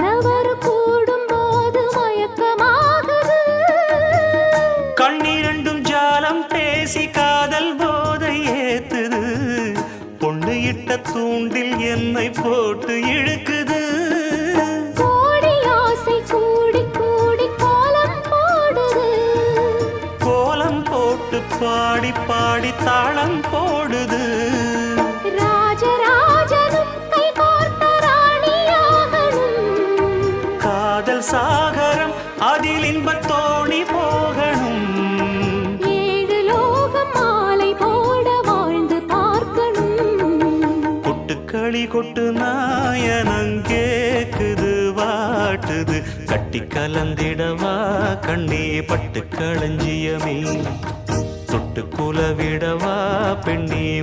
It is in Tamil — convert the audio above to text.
கணவர் கூடும் போது மயக்கமாகுது. கண்ணிரண்டும் ஜாலம் பேசி காதல் போதை ஏத்துது. பொண்ணு இட்ட தூண்டில் என்னை போட்டு இழுக்குது. கோடி ஆசை கூடி கூடி கோலம் போடுது. பாடி பாடி தாளம் போடுது. காதல் சாகரம் அதில் இன்பத் தோணி போகணும். ஏழு லோகம் மாலை போட வாழ்ந்து பார்க்கணும். கொட்டுக்களி கொட்டு நாயனங்கேக்குது வாட்டுது. கட்டி கலந்திடவா கண்ணே பட்டு களஞ்சியமே தொட்டு குலவிடவா பெண்ணே